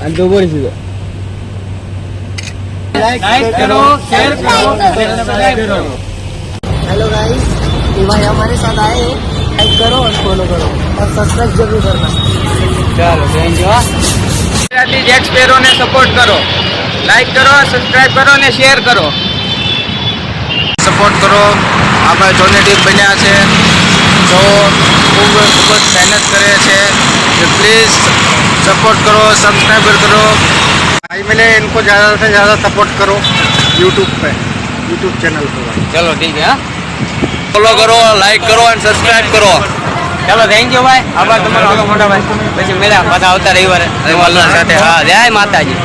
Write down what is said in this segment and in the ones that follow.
અને તો બોલ સીધો लाइक करो शेयर करो सब्सक्राइब करो हेलो गाइस ये भाई हमारे साथ आए हैं लाइक करो और फॉलो करो और सब्सक्राइब जरूर करना ચાલો થેન્ક યુ ગુજરાતી જેક્સ પેરોને સપોર્ટ કરો લાઈક કરો સબસ્ક્રાઇબ કરો અને શેર કરો સપોર્ટ કરો આપણે જોની ટીમ બન્યા છે તો ખૂબ ખૂબ જ મહેનત કરે છે તો પ્લીઝ સપોર્ટ કરો सब्सक्राइबर करो भाई मैंने इनको ज़्यादा से ज़्यादा सपोर्ट करो यूट्यूब पे यूट्यूब चैनल पे भाई ચલો ઠીક હે ફોલો કરો લાઈક કરો અને સબસ્ક્રાઇબ કરો ચાલો થેન્ક યુ ભાઈ આભાર તમારો આગળ મોટા ભાઈ પછી મળ્યા પાછા આવતા રવિવારે રવિવારના સાથે હા જય માતાજી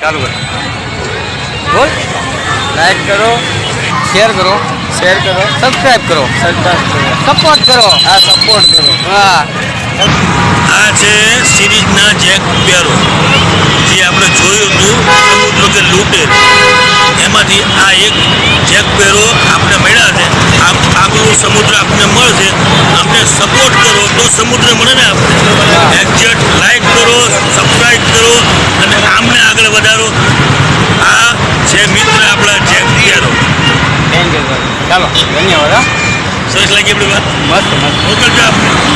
ચાલુ કરો બોલ લાઈક કરો શેર કરો શેર કરો. સબસ્ક્રાઇબ કરો. સપોર્ટ કરો. હા સપોર્ટ કરો. હા. આ છે સિરીઝના જેક પેરો જે આપણે જોયું હતું સમુદ્ર કે લૂંટેર એમાંથી આ એક જેક પેરો આપણે મળ્યા છે. આપ આગલું સમુદ્ર આપણને મળશે. આપણે સપોર્ટ કરો તો સમુદ્ર મળે ને આપણે એક્ઝેક્ટ લાઈક કરો સબસ્ક્રાઈબ કરો અને આમને આગળ વધારો આ છે મિત્ર આપણા જેક પેરો થેન્ક યુ ચાલો ધન્યવાદ હા. સરસ લાગી આપણી મસ્ત મસ્ત. મોકલજો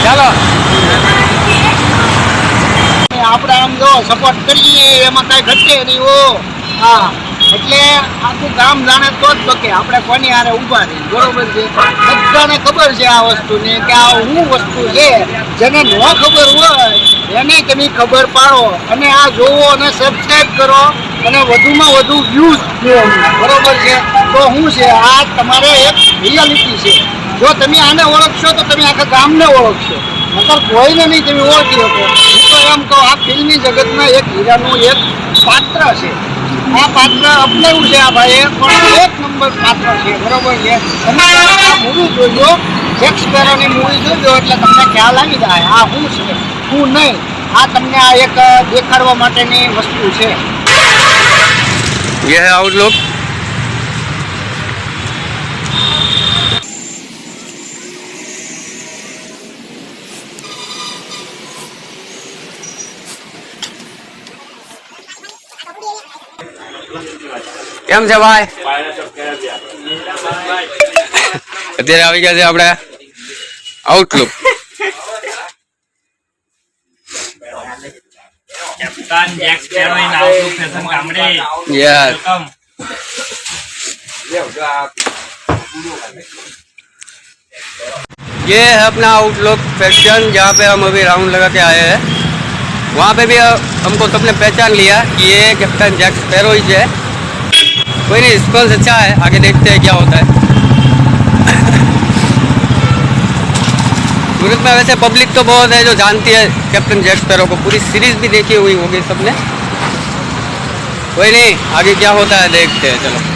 ચાલો. આપણે આમ જો સપોર્ટ કરીએ એમાં કાંઈ ઘટે નહીં ઓ હા એટલે આખું ગામ જાણે તો જ બકે. આપણે કોની હારે ઊભા રહી બરોબર છે? બધાને ખબર છે આ વસ્તુની કે આ શું વસ્તુ છે? જેને ન ખબર હોય એને તમે ખબર પાડો અને આ જોવો અને સબસ્ક્રાઈબ કરો અને વધુમાં વધુ વ્યૂઝ બરોબર છે? તો શું છે, આ તમારે એક રિયાલિટી છે. જો તમે આને ઓળખશો તો તમે આખા ગામને ઓળખશો. નકર કોઈને નહીં તમે ઓળખી શકો. હું તો એમ કહું, આ ફિલ્મી જગતના એક હીરાનું એક પાત્ર છે. આ પાત્ર અપનાવ્યું છે આ ભાઈએ, પણ એક નંબર પાત્ર છે. બરોબર છે? તમે આ મૂવી જોજો. શેક્સપિયરની મૂવી જોજો, એટલે તમને ખ્યાલ આવી જાય. આ શું છે? શું નહીં. આ તમને આ એક દેખાડવા માટેની વસ્તુ છે. યે है કેમ છે ભાઈ અત્યારે આવી ગયા છે આપણે outlook captain Jack Sparrow in outlook fashion Kamre yes welcome ये है अपना आउटलुक फैक्शन जहाँ पे हम अभी राउंड लगा के आए हैं वहाँ पे भी हमको सबने पहचान लिया कि ये कैप्टन जैक स्पैरो ही। है कोई नहीं रिस्पॉन्स अच्छा है, आगे देखते हैं क्या होता है। सूरत में वैसे पब्लिक तो बहुत है, जो जानती है कैप्टन जैक स्पैरो को। पूरी सीरीज़ भी देखी हुई होगी सबने। कोई नहीं, आगे क्या होता है देखते हैं, चलो।